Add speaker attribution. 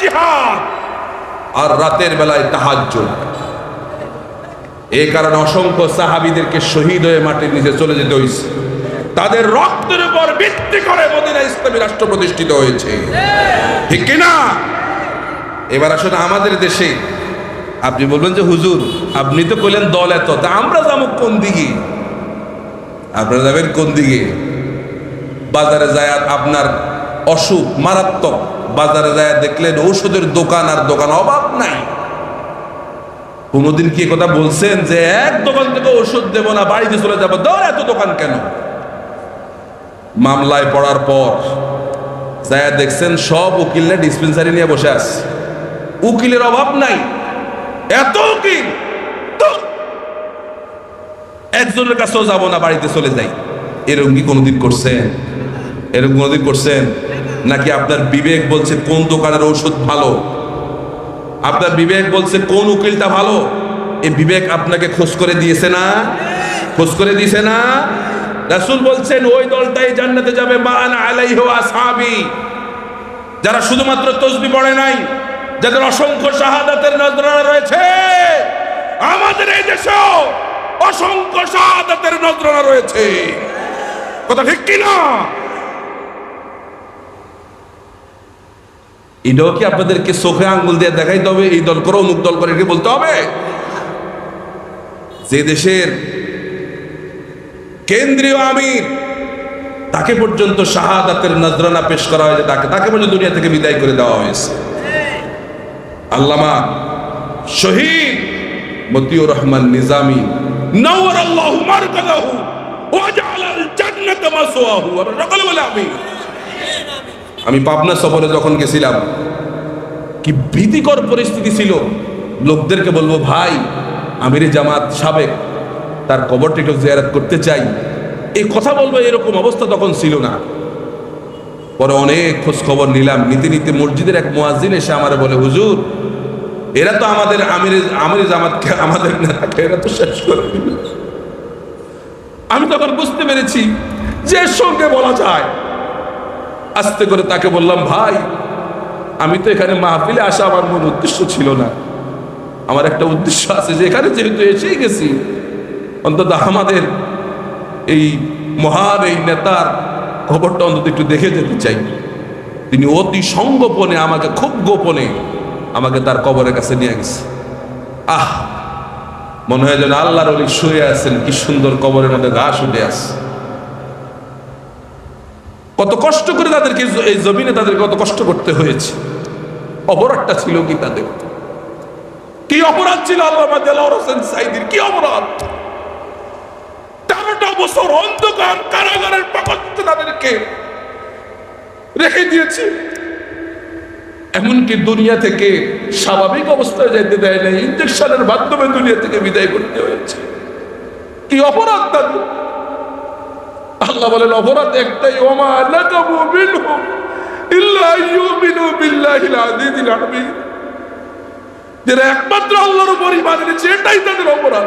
Speaker 1: জিহাদ। আর রাতের বেলায় তাহাজ্জুদ। এই কারণে অসংখ্য সাহাবীদেরকে শহীদ হয়ে মাটির নিচে চলে যেতে হয়েছে তাদের রক্তের উপর ভিত্তি করে মদিনা ইসলামী রাষ্ট্র প্রতিষ্ঠিত হয়েছে। ঠিক কিনা এবার আসলে আমাদের দেশে। আপনি বলবেন যে, হুজুর, আপনি তো কইলেন দল এত, তা আমরা যাব কোন দিকে? আপনারা যাবেন কোন দিকে? বাজারে যায় আপনার অসুখ মারাত্মক বাজারে যায়, দেখলেন ঔষধের দোকান আর দোকান অভাব নাই। কোনোদিন কি কথা বলছেন যে এক দোকান থেকে ওষুধ দেবো না, বাড়িতে চলে যাব? দর এত দোকান কেন? মামলায় পড়ার পর যায় দেখছেন সব উকিলরা ডিসপেন্সারি নিয়ে বসে আছে। উকিলের অভাব নাই। এত উকিল! একজনের কাছেও যাব না, বাড়িতে চলে যাই। এরকম কি কোনোদিন করছেন? এরকম কোনোদিন করছেন? নাকি আপনার বিবেক বলছে কোন দোকানের ঔষধ ভালো? আপনার বিবেক বলছে কোন উকিলটা ভালো? এই বিবেক আপনাকে খোঁজ করে দিয়েছে না? খোঁজ করে দিয়েছে না? রাসুল বলছেন, ওই দলটাই জান্নাতে যাবে আসহাবি। যারা শুধুমাত্র তসবি পড়ে নাই, যাদের অসংখ্য শাহাদাতের নজরানা রয়েছে, আমাদের এই দেশেও অসংখ্য শাহাদাতের নজরানা রয়েছে। কথা ঠিক কি এটাও কি আপনাদেরকে চোখে আঙ্গুল দিয়ে দেখাইতে হবে? এই দল করো, অমুক দল করে বলতে হবে? যে দেশের কেন্দ্রীয় আমির, তাকে পর্যন্ত শাহাদাতের নজরানা পেশ করা হয়েছে তাকে। তাকে পর্যন্ত দুনিয়া থেকে বিদায় করে দেওয়া হয়েছে। আল্লামা শহীদ মতিউর রহমান নিজামি নওয়ার আল্লাহু মারকাদাহু ওয়াজআল আল জান্নাত মাসওয়াহু। আমরা সকলে বলে আমিন। আমি পাবনা সফরে যখন গেছিলাম, কি ভীতিকর পরিস্থিতি ছিল। লোকদেরকে বলব, ভাই, আমির জামাত সাবেক, তার কবরটা একটু জিয়ারত করতে চাই। এই কথা বলব, এরকম অবস্থা তখন ছিল না। পরে অনেক খোঁজ খবর নিলাম। নীতি নীতি মসজিদের এক মুয়াজ্জিন এসে আমার বলে, হুজুর, এরা তো আমাদের আমির আমির জামাতকে আমাদের এরা তো শেষ করে আমি তখন বুঝতে পেরেছি, যে সঙ্গে বলা যায় আস্তে করে তাকে বললাম, ভাই, আমি তো এখানে মাহফিলে আসা আমার মূল উদ্দেশ্য ছিল না। আমার একটা উদ্দেশ্য আছে যে এখানে যেহেতু এসেই গেছি, অন্তত আমাদের এই মহান এই নেতার খবরটা অন্তত একটু দেখে যেতে চাই। তিনি অতি সঙ্গোপনে আমাকে, খুব গোপনে আমাকে তার কবরের কাছে নিয়ে গেছে। আহ, মনে হয় যেন আল্লাহর অলি শুয়ে আছেন, কি সুন্দর কবরের মধ্যে ঘাস উঠে আছে। কত কষ্ট করে তাদেরকে এই জমিনে তাদেরকে কত কষ্ট করতে হয়েছে। অপরাধটা ছিল কি তাদের? কি অপরাধ ছিল দেলাওয়ার হোসেন সাইদির? কি অপরাধ? তেরোটা বছর অন্ধকার কারাগারের পাকত্বে তাদেরকে রেখে দিয়েছে। এমনকি দুনিয়া থেকে স্বাভাবিক অবস্থায় যেতে দেয় না ইঞ্জেকশনের মাধ্যমে দুনিয়া থেকে বিদায় করতে হয়েছে। কি অপরাধ তাদের? আল্লাহ বলেন অপরাধ একটাই ওমা হামিদ যারা একমাত্র আল্লাহর উপর এটাই তাদের অপরাধ।